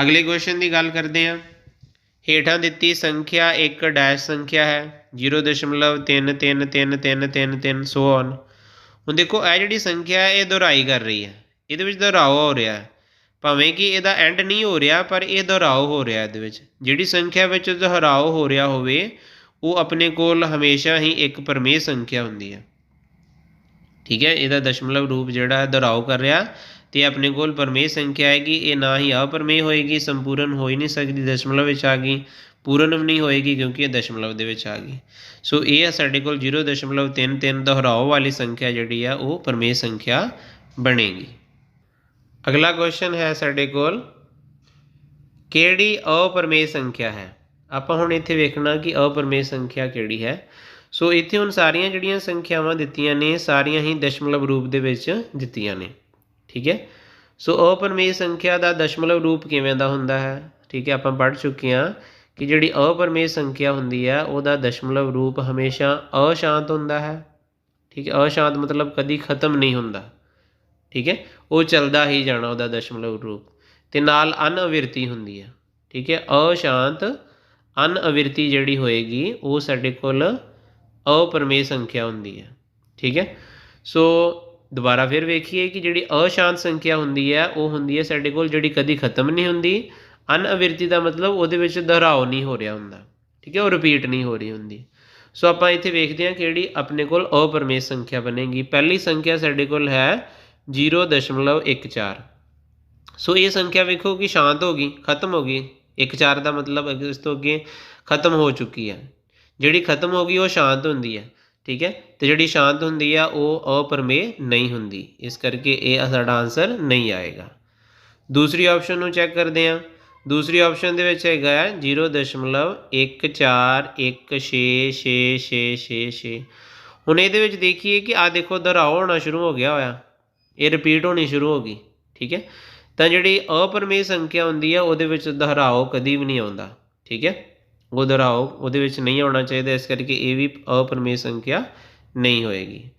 ਅਗਲੇ ਕੁਐਸਚਨ ਦੀ ਗੱਲ ਕਰਦੇ ਹਾਂ। ਹੇਠਾਂ ਦਿੱਤੀ ਸੰਖਿਆ ਇੱਕ ਡੈਸ਼ ਸੰਖਿਆ ਹੈ। 0.33333333 ਸੋ ਔਨ ਹੁਣ ਦੇਖੋ, ਇਹ ਜਿਹੜੀ ਸੰਖਿਆ ਹੈ, ਇਹ ਦੁਹਰਾਈ ਕਰ ਰਹੀ ਹੈ। ਇਹਦੇ ਵਿੱਚ ਦੁਹਰਾਓ ਹੋ ਰਿਹਾ ਹੈ। ਭਾਵੇਂ ਕਿ ਇਹਦਾ ਐਂਡ ਨਹੀਂ ਹੋ ਰਿਹਾ, ਪਰ ਇਹ ਦੁਹਰਾਓ ਹੋ ਰਿਹਾ ਇਹਦੇ ਵਿੱਚ। ਜਿਹੜੀ ਸੰਖਿਆ ਵਿੱਚ ਦੁਹਰਾਓ ਹੋ ਰਿਹਾ ਹੋਵੇ ਉਹ ਆਪਣੇ ਕੋਲ ਹਮੇਸ਼ਾ ਹੀ ਇੱਕ ਪਰਮੇਯ ਸੰਖਿਆ ਹੁੰਦੀ ਹੈ। ਠੀਕ ਹੈ, ਇਹਦਾ ਦਸ਼ਮਲਵ ਰੂਪ ਜਿਹੜਾ ਦੁਹਰਾਓ ਕਰ ਰਿਹਾ ਤੇ ਆਪਣੇ ਕੋਲ ਪਰਮੇਯ ਸੰਖਿਆ ਆਏਗੀ, ਇਹ ਨਾ ਹੀ ਅਪਰਮੇ ਹੋਏਗੀ, ਸੰਪੂਰਨ ਹੋ ਹੀ ਨਹੀਂ ਸਕਦੀ, ਦਸ਼ਮਲਵ ਵਿੱਚ ਆ ਗਈ ਪੂਰਨ ਵੀ ਨਹੀਂ ਹੋਏਗੀ ਕਿਉਂਕਿ ਇਹ ਦਸ਼ਮਲਵ ਦੇ ਵਿੱਚ ਆ ਗਈ। ਸੋ ਇਹ ਹੈ ਸਾਡੇ ਕੋਲ 0.33 ਦੁਹਰਾਓ ਵਾਲੀ ਸੰਖਿਆ ਜਿਹੜੀ ਆ, ਉਹ ਪਰਮੇਯ ਸੰਖਿਆ ਬਣੇਗੀ। ਅਗਲਾ ਕੁਐਸਚਨ ਹੈ ਸਾਡੇ ਕੋਲ, ਕਿਹੜੀ ਅਪਰਮੇ ਸੰਖਿਆ ਹੈ? ਆਪਾਂ ਹੁਣ ਇੱਥੇ ਵੇਖਣਾ ਕਿ ਅਪਰਮੇਯ ਸੰਖਿਆ ਕਿਹੜੀ ਹੈ। ਸੋ ਇੱਥੇ ਹੁਣ ਸਾਰੀਆਂ ਜਿਹੜੀਆਂ ਸੰਖਿਆਵਾਂ ਦਿੱਤੀਆਂ ਨੇ, ਸਾਰੀਆਂ ਹੀ ਦਸ਼ਮਲਵ ਰੂਪ ਦੇ ਵਿੱਚ ਦਿੱਤੀਆਂ ਨੇ। ਠੀਕ ਹੈ? ਸੋ ਅਪਰਮੇਯ ਸੰਖਿਆ ਦਾ ਦਸ਼ਮਲਵ ਰੂਪ ਕਿਵੇਂ ਦਾ ਹੁੰਦਾ ਹੈ? ਠੀਕ ਹੈ, ਆਪਾਂ ਪੜ੍ਹ ਚੁੱਕੇ ਹਾਂ ਕਿ ਜਿਹੜੀ ਅਪਰਮੇਯ ਸੰਖਿਆ ਹੁੰਦੀ ਹੈ, ਉਹਦਾ ਦਸ਼ਮਲਵ ਰੂਪ ਹਮੇਸ਼ਾ ਅਸ਼ਾਂਤ ਹੁੰਦਾ ਹੈ। ਠੀਕ ਹੈ, ਅਸ਼ਾਂਤ ਮਤਲਬ ਕਦੀ ਖਤਮ ਨਹੀਂ ਹੁੰਦਾ। ਠੀਕ ਹੈ, ਉਹ ਚੱਲਦਾ ਹੀ ਜਾਣਾ ਉਹਦਾ ਦਸ਼ਮਲਵ ਰੂਪ। ਤੇ ਨਾਲ ਅਨਅਵਿਰਤੀ ਹੁੰਦੀ ਹੈ। ਠੀਕ ਹੈ, ਅਸ਼ਾਂਤ ਅਨਅਵਿਰਤੀ ਜਿਹੜੀ ਹੋਏਗੀ, ਉਹ ਸਾਡੇ ਕੋਲ ਅਪਰਮੇਯ ਸੰਖਿਆ ਹੁੰਦੀ ਹੈ। ਠੀਕ ਹੈ? ਸੋ ਦੁਬਾਰਾ ਫਿਰ ਵੇਖੀਏ ਕਿ ਜਿਹੜੀ ਅਸ਼ਾਂਤ ਸੰਖਿਆ ਹੁੰਦੀ ਹੈ, ਉਹ ਹੁੰਦੀ ਹੈ ਸਾਡੇ ਕੋਲ ਜਿਹੜੀ ਕਦੀ ਖਤਮ ਨਹੀਂ ਹੁੰਦੀ। ਅਨਅਵਿਰਤੀ ਦਾ ਮਤਲਬ ਉਹਦੇ ਵਿੱਚ ਦੁਹਰਾਓ ਨਹੀਂ ਹੋ ਰਿਹਾ ਹੁੰਦਾ। ਠੀਕ ਹੈ? ਉਹ ਰਿਪੀਟ ਨਹੀਂ ਹੋ ਰਹੀ ਹੁੰਦੀ। ਸੋ ਆਪਾਂ ਇੱਥੇ ਵੇਖਦੇ ਹਾਂ ਕਿਹੜੀ ਆਪਣੇ ਕੋਲ ਅਪਰਮੇਯ ਸੰਖਿਆ ਬਣੇਗੀ। ਪਹਿਲੀ ਸੰਖਿਆ ਸਾਡੇ ਕੋਲ ਹੈ 0.14 ਸੋ ਇਹ ਸੰਖਿਆ ਵੇਖੋ ਕਿ ਸ਼ਾਂਤ ਹੋ ਗਈ, ਖਤਮ ਹੋ ਗਈ। ਇੱਕ ਚਾਰ ਦਾ ਮਤਲਬ ਅੱਗੇ ਇਸ ਤੋਂ ਅੱਗੇ ਖਤਮ ਹੋ ਚੁੱਕੀ ਹੈ। ਜਿਹੜੀ ਖਤਮ ਹੋ ਗਈ, ਉਹ ਸ਼ਾਂਤ ਹੁੰਦੀ ਹੈ, ਠੀਕ ਹੈ? ਤੇ ਜਿਹੜੀ ਸ਼ਾਂਤ ਹੁੰਦੀ ਆ, ਉਹ ਅਪਰਮੇ ਨਹੀਂ ਹੁੰਦੀ। ਇਸ ਕਰਕੇ ਇਹ ਸਾਡਾ ਆਨਸਰ ਨਹੀਂ ਆਏਗਾ। ਦੂਸਰੀ ਆਪਸ਼ਨ ਨੂੰ ਚੈੱਕ ਕਰਦੇ ਹਾਂ। ਦੂਸਰੀ ਆਪਸ਼ਨ ਦੇ ਵਿੱਚ ਹੈਗਾ ਹੈ 0.14166666 ਹੁਣ ਇਹਦੇ ਵਿੱਚ ਦੇਖੀਏ ਕਿ ਆ ਦੇਖੋ, ਦੁਹਰਾਓ ਹੋਣਾ ਸ਼ੁਰੂ ਹੋ ਗਿਆ ਹੋਇਆ। ਇਹ ਰਿਪੀਟ ਹੋਣੀ ਸ਼ੁਰੂ ਹੋ ਗਈ, ਠੀਕ ਹੈ? ਤਾਂ ਜਿਹੜੀ ਅਪਰਮੇਯ ਸੰਖਿਆ ਹੁੰਦੀ ਹੈ ਉਹਦੇ ਵਿੱਚ ਦੁਹਰਾਓ ਕਦੀ ਵੀ ਨਹੀਂ ਆਉਂਦਾ, ਠੀਕ ਹੈ? ਉਹ ਦੁਹਰਾਓ, ਉਹਦੇ ਵਿੱਚ ਨਹੀਂ ਆਉਣਾ ਚਾਹੀਦਾ, ਇਸ ਕਰਕੇ ਇਹ ਵੀ ਅਪਰਮੇਯ ਸੰਖਿਆ ਨਹੀਂ ਹੋਏਗੀ।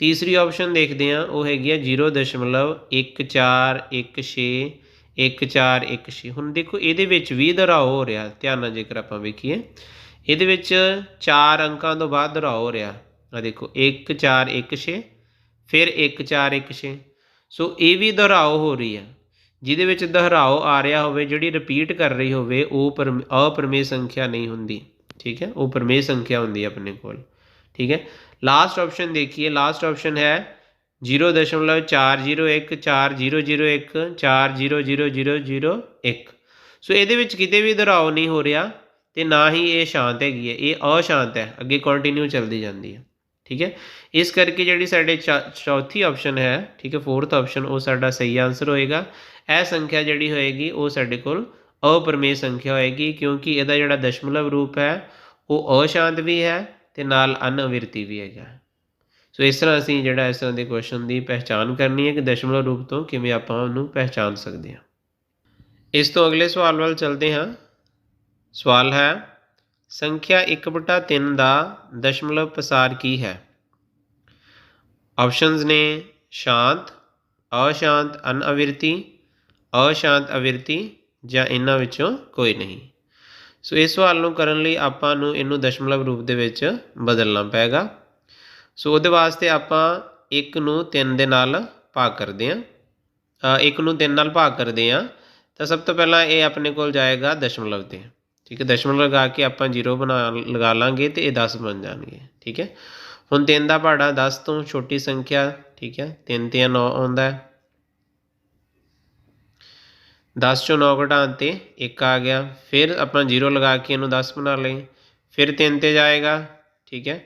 ਤੀਸਰੀ ਆਪਸ਼ਨ ਦੇਖਦੇ ਹਾਂ, ਉਹ ਹੈਗੀ ਹੈ 0.1416 1416 ਹੁਣ ਦੇਖੋ, ਇਹਦੇ ਵਿੱਚ ਵੀ ਦੁਹਰਾਓ ਹੋ ਰਿਹਾ, ਧਿਆਨ ਨਾਲ ਜੇਕਰ ਆਪਾਂ ਵੇਖੀਏ। ਇਹਦੇ ਵਿੱਚ 4 ਅੰਕਾਂ ਤੋਂ ਬਾਅਦ ਦੁਹਰਾਓ ਹੋ ਰਿਹਾ। ਆ ਦੇਖੋ 1416 ਫਿਰ 1416 ਸੋ ਇਹ ਵੀ ਦੁਹਰਾਓ ਹੋ ਰਹੀ ਹੈ ਜਿਹਦੇ ਵਿੱਚ ਦੁਹਰਾਓ ਆ ਰਿਹਾ ਹੋਵੇ, ਜਿਹੜੀ ਰਿਪੀਟ ਕਰ ਰਹੀ ਹੋਵੇ, ਉਹ ਪਰਮ ਅਪਰਮੇ ਸੰਖਿਆ ਨਹੀਂ ਹੁੰਦੀ। ਠੀਕ ਹੈ? ਉਹ ਪਰਮੇਯ ਸੰਖਿਆ ਹੁੰਦੀ ਹੈ ਆਪਣੇ ਕੋਲ। ਠੀਕ ਹੈ? ਲਾਸਟ ਆਪਸ਼ਨ ਦੇਖੀਏ। ਲਾਸਟ ਆਪਸ਼ਨ ਹੈ 0.40014001400001 ਸੋ ਇਹਦੇ ਵਿੱਚ ਕਿਤੇ ਵੀ ਦੁਹਰਾਓ ਨਹੀਂ ਹੋ ਰਿਹਾ ਤੇ ਨਾ ਹੀ ਇਹ ਸ਼ਾਂਤ ਹੈਗੀ ਹੈ। ਇਹ ਅਸ਼ਾਂਤ ਹੈ। ਅੱਗੇ ਕੰਟੀਨਿਊ ਚੱਲਦੀ ਜਾਂਦੀ ਹੈ। ਠੀਕ ਹੈ? ਇਸ ਕਰਕੇ ਜਿਹੜੀ ਸਾਡੇ ਚੌਥੀ ਆਪਸ਼ਨ ਹੈ, ਠੀਕ ਹੈ ਫੋਰਥ ਆਪਸ਼ਨ ਉਹ ਸਾਡਾ ਸਹੀ ਆਨਸਰ ਹੋਏਗਾ। ਇਹ ਸੰਖਿਆ ਜਿਹੜੀ ਹੋਏਗੀ, ਉਹ ਸਾਡੇ ਕੋਲ ਅਪਰਮੇਯ ਸੰਖਿਆ ਹੋਏਗੀ, ਕਿਉਂਕਿ ਇਹਦਾ ਜਿਹੜਾ ਦਸ਼ਮਲਵ ਰੂਪ ਹੈ, ਉਹ ਅਸ਼ਾਂਤ ਵੀ ਹੈ ਤੇ ਨਾਲ ਅਨਵਿਰਤੀ ਵੀ ਹੈਗਾ। ਸੋ ਇਸ ਤਰ੍ਹਾਂ ਅਸੀਂ ਜਿਹੜਾ ਇਸ ਤਰ੍ਹਾਂ ਦੇ ਕੁਐਸਚਨ ਦੀ ਪਹਿਚਾਨ ਕਰਨੀ ਹੈ ਕਿ ਦਸ਼ਮਲਵ ਰੂਪ ਤੋਂ ਕਿਵੇਂ ਆਪਾਂ ਉਹਨੂੰ ਪਹਿਚਾਨ ਸਕਦੇ ਹਾਂ। ਇਸ ਤੋਂ ਅਗਲੇ ਸਵਾਲ ਵੱਲ ਚੱਲਦੇ ਹਾਂ। ਸਵਾਲ ਹੈ, ਸੰਖਿਆ 1/3 ਦਾ ਦਸ਼ਮਲਵ ਪਸਾਰ ਕੀ ਹੈ? ਆਪਸ਼ਨਸ ਨੇ ਸ਼ਾਂਤ, ਅਸ਼ਾਂਤ ਅਨਅਵਿਰਤੀ ਅਸ਼ਾਂਤ ਅਵਿਰਤੀ ਜਾਂ ਇਹਨਾਂ ਵਿੱਚੋਂ ਕੋਈ ਨਹੀਂ। ਸੋ ਇਸ ਸਵਾਲ ਨੂੰ ਕਰਨ ਲਈ ਆਪਾਂ ਨੂੰ ਇਹਨੂੰ ਦਸ਼ਮਲਵ ਰੂਪ ਦੇ ਵਿੱਚ ਬਦਲਣਾ ਪਏਗਾ। ਸੋ ਉਹਦੇ ਵਾਸਤੇ ਆਪਾਂ 1 ਨੂੰ 3 ਦੇ ਨਾਲ ਭਾਗ ਕਰਦੇ ਹਾਂ। 1 ਨੂੰ 3 ਨਾਲ ਭਾਗ ਕਰਦੇ ਹਾਂ ਤਾਂ ਸਭ ਤੋਂ ਪਹਿਲਾਂ ਇਹ ਆਪਣੇ ਕੋਲ ਜਾਏਗਾ ਦਸ਼ਮਲਵ ਤੇ। ਠੀਕ ਹੈ, ਦਸ਼ਮਲਵ ਲਗਾ ਕੇ ਆਪਾਂ 0 ਬਣਾ ਲਗਾ ਲਾਂਗੇ ਤੇ ਇਹ 10 ਬਣ ਜਾਣਗੇ। ਠੀਕ ਹੈ, ਹੁਣ 3 ਦਾ ਪਹਾੜਾ 10 ਤੋਂ ਛੋਟੀ ਸੰਖਿਆ, ਠੀਕ ਹੈ 3 ਤੇ 9 ਆਉਂਦਾ ਹੈ। 10 ਚੋਂ 9 ਘਟਾਉਣ ਤੇ 1 ਆ ਗਿਆ। ਫਿਰ ਆਪਾਂ 0 ਲਗਾ ਕੇ ਇਹਨੂੰ 10 ਬਣਾ ਲਈ ਫਿਰ 3 ਤੇ ਜਾਏਗਾ, ਠੀਕ ਹੈ?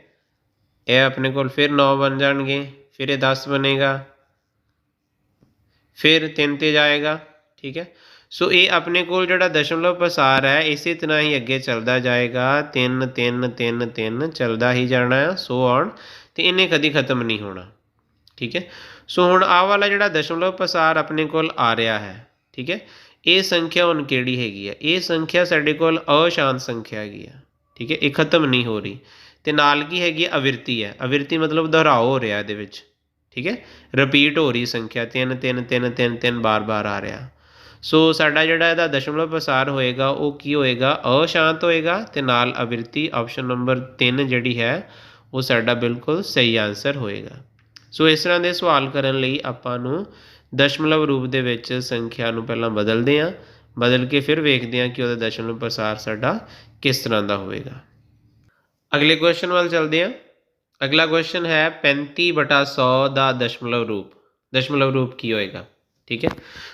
ਇਹ ਆਪਣੇ ਕੋਲ ਫਿਰ 9 ਬਣ ਜਾਣਗੇ, ਫਿਰ ਇਹ 10 ਬਣੇਗਾ। ਫਿਰ 3 ਤੇ ਜਾਏਗਾ, ਠੀਕ ਹੈ? ਸੋ ਇਹ ਆਪਣੇ ਕੋਲ ਜਿਹੜਾ ਦਸ਼ਮਲਵ ਪਸਾਰ ਹੈ, ਇਸੇ ਤਰ੍ਹਾਂ ਹੀ ਅੱਗੇ ਚੱਲਦਾ ਜਾਏਗਾ। 3 3 3 3 ਚੱਲਦਾ ਹੀ ਜਾਣਾ ਹੈ ਸੋ ਔਨ ਤੇ ਇਹਨੇ ਕਦੀ ਖਤਮ ਨਹੀਂ ਹੋਣਾ, ਠੀਕ ਹੈ? ਸੋ ਹੁਣ ਆਹ ਵਾਲਾ ਜਿਹੜਾ ਦਸ਼ਮਲਵ ਪਸਾਰ ਆਪਣੇ ਕੋਲ ਆ ਰਿਹਾ ਹੈ ਠੀਕ ਹੈ? ਇਹ ਸੰਖਿਆ ਹੁਣ ਕਿਹੜੀ ਹੈਗੀ ਹੈ ਇਹ ਸੰਖਿਆ ਸਾਡੇ ਕੋਲ ਅਸ਼ਾਂਤ ਸੰਖਿਆ ਹੈਗੀ ਆ। ਠੀਕ ਹੈ? ਇਹ ਖਤਮ ਨਹੀਂ ਹੋ ਰਹੀ। ਤੇ ਨਾਲ ਕੀ ਹੈਗੀ ਅਵਿਰਤੀ ਹੈ। ਅਵਿਰਤੀ ਮਤਲਬ ਦੁਹਰਾਓ ਹੋ ਰਿਹਾ ਇਹਦੇ ਵਿੱਚ। ਠੀਕ ਹੈ? ਰਿਪੀਟ ਹੋ ਰਹੀ ਸੰਖਿਆ। 3 3 3 3 3 ਬਾਰ-ਬਾਰ ਆ ਰਿਹਾ। ਸੋ ਸਾਡਾ ਜਿਹੜਾ ਇਹਦਾ ਦਸ਼ਮਲਵ ਪ੍ਰਸਾਰ ਹੋਏਗਾ, ਉਹ ਕੀ ਹੋਏਗਾ? ਅਸ਼ਾਂਤ ਹੋਏਗਾ ਤੇ ਨਾਲ ਅਵਿਰਤੀ ਆਪਸ਼ਨ ਨੰਬਰ 3 ਜਿਹੜੀ ਹੈ, ਉਹ ਸਾਡਾ ਬਿਲਕੁਲ ਸਹੀ ਆਨਸਰ ਹੋਏਗਾ। ਸੋ ਇਸ ਤਰ੍ਹਾਂ ਦੇ ਸਵਾਲ ਕਰਨ ਲਈ ਆਪਾਂ ਨੂੰ ਦਸ਼ਮਲਵ ਰੂਪ ਦੇ ਵਿੱਚ ਸੰਖਿਆ ਨੂੰ ਪਹਿਲਾਂ ਬਦਲਦੇ ਹਾਂ। ਬਦਲ ਕੇ ਫਿਰ ਵੇਖਦੇ ਹਾਂ ਕਿ ਉਹਦਾ ਦਸ਼ਮਲਵ ਪ੍ਰਸਾਰ ਸਾਡਾ ਕਿਸ ਤਰ੍ਹਾਂ ਦਾ ਹੋਵੇਗਾ। ਅਗਲੇ ਕੁਐਸਚਨ ਵੱਲ ਚੱਲਦੇ ਹਾਂ। ਅਗਲਾ ਕੁਐਸਚਨ ਹੈ 35 100 ਦਾ ਦਸ਼ਮਲਵ ਰੂਪ। ਦਸ਼ਮਲਵ ਰੂਪ ਕੀ ਹੋਏਗਾ? ਠੀਕ ਹੈ।